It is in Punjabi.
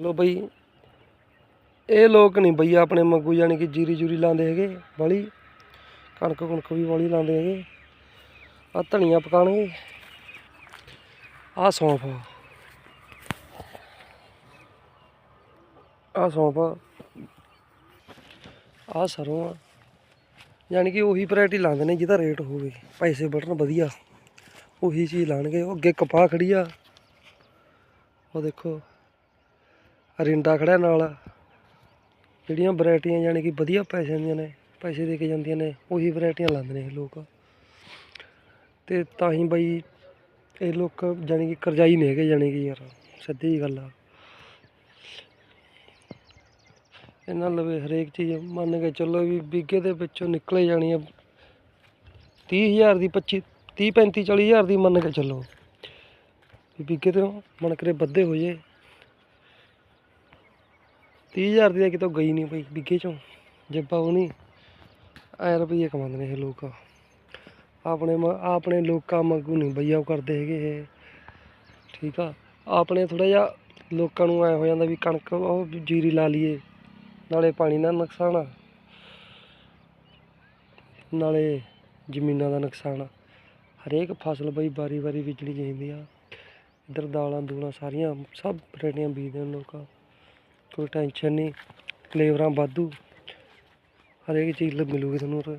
ਲੋ ਬਈ, ਇਹ ਲੋਕ ਨਹੀਂ ਬਈ ਆਪਣੇ ਮੰਗੂ ਜਾਣੀ ਕਿ ਜੀਰੀ ਜੂਰੀ ਲਾਉਂਦੇ ਹੈਗੇ, ਵਾਲੀ। ਕਣਕ ਕੁਣਕ ਵੀ ਵਾਲੀ ਲਾਉਂਦੇ ਹੈਗੇ। ਆ ਧਨੀਆ ਪਕਾਣਗੇ ਆ ਸੌਂਫ। ਆ ਸੌਂਫ। ਆ ਸਰੋਂ ਆ। ਯਾਨੀ ਕਿ ਉਹੀ ਵੈਰਾਈਟੀ ਲਾਉਂਦੇ ਨੇ ਜਿਹਦਾ ਰੇਟ ਹੋਵੇ। ਪੈਸੇ ਬਟਨ ਵਧੀਆ। ਉਹੀ ਚੀਜ਼ ਲਾਣਗੇ ਉਹ ਅੱਗੇ ਕਪਾਹ ਖੜੀ ਆ। ਉਹ ਦੇਖੋ। ਰਿੰਡਾ ਖੜਿਆ ਨਾਲ। ਜਿਹੜੀਆਂ ਵੈਰਾਈਟੀਆਂ ਯਾਨੀ ਕਿ ਵਧੀਆ ਪੈਸੇ ਦੀਆਂ ਨੇ, ਪੈਸੇ ਦੇ ਕੇ ਜਾਂਦੀਆਂ ਨੇ, ਉਹੀ ਵੈਰਾਈਟੀਆਂ ਲਾਉਂਦੇ ਨੇ ਇਹ ਲੋਕ। ਤੇ ਤਾਂ ਹੀ ਬਈ ਇਹ ਲੋਕ ਯਾਨੀ ਕਿ ਕਰਜ਼ਾਈ ਨਹੀਂ ਹੈਗੇ, ਯਾਨੀ ਕਿ ਯਾਰ, ਸਿੱਧੀ ਜਿਹੀ ਗੱਲ ਆ। ਇਹਨਾਂ ਲਵੇ ਹਰੇਕ ਚੀਜ਼ ਮੰਨ ਕੇ ਚੱਲੋ ਵੀ ਵਿਗੇ ਦੇ ਵਿੱਚੋਂ ਨਿਕਲੇ ਜਾਣੀ ਆ 30000 ਦੀ 25 30 35 40000 ਦੀ ਮੰਨ ਕੇ ਚੱਲੋ। ਵੀ ਵਿਗੇ ਤੇ ਮਨ ਕਰੇ ਵੱਧੇ ਹੋ ਜੇ 30000 ਦੀ ਤਾਂ ਕਿਤੋਂ ਗਈ ਨਹੀਂ ਪਈ ਵਿਗੇ ਚੋਂ। ਜੱਬਾ ਉਹ ਨਹੀਂ, ਐ ਰੁਪਈਏ ਕਮਾਉਂਦੇ ਨੇ ਇਹ ਲੋਕ। ਆਪਣੇ ਆਪਣੇ ਲੋਕਾਂ ਵਾਂਗੂ ਨਹੀਂ ਬਈਆ ਉਹ ਕਰਦੇ ਹੈਗੇ ਇਹ। ਠੀਕ ਆ? ਆਪਣੇ ਥੋੜਾ ਜਿਹਾ ਲੋਕਾਂ ਨੂੰ ਐ ਹੋ ਜਾਂਦਾ ਵੀ ਕਣਕ ਉਹ ਜੀਰੀ ਲਾ ਲਈਏ। ਨਾਲੇ ਪਾਣੀ ਦਾ ਨੁਕਸਾਨ ਆ। ਨਾਲੇ ਜ਼ਮੀਨਾਂ ਦਾ ਨੁਕਸਾਨ ਆ। ਹਰੇਕ ਫਸਲ ਬਈ ਵਾਰੀ ਵਾਰੀ ਬੀਜਣੀ ਚਾਹੀਦੀ ਆ। ਇੱਧਰ ਦਾਲਾਂ ਦੂਲਾਂ ਸਾਰੀਆਂ ਸਭ ਵੈਰਾਈਟੀਆਂ ਬੀਜਦੇ ਨੇ ਲੋਕਾਂ। ਕੋਈ ਟੈਨਸ਼ਨ ਨਹੀਂ ਲੇਬਰਾਂ ਵਾਧੂ ਹਰੇਕ ਚੀਜ਼ ਮਿਲੂਗੀ ਤੁਹਾਨੂੰ ਉਰੇ।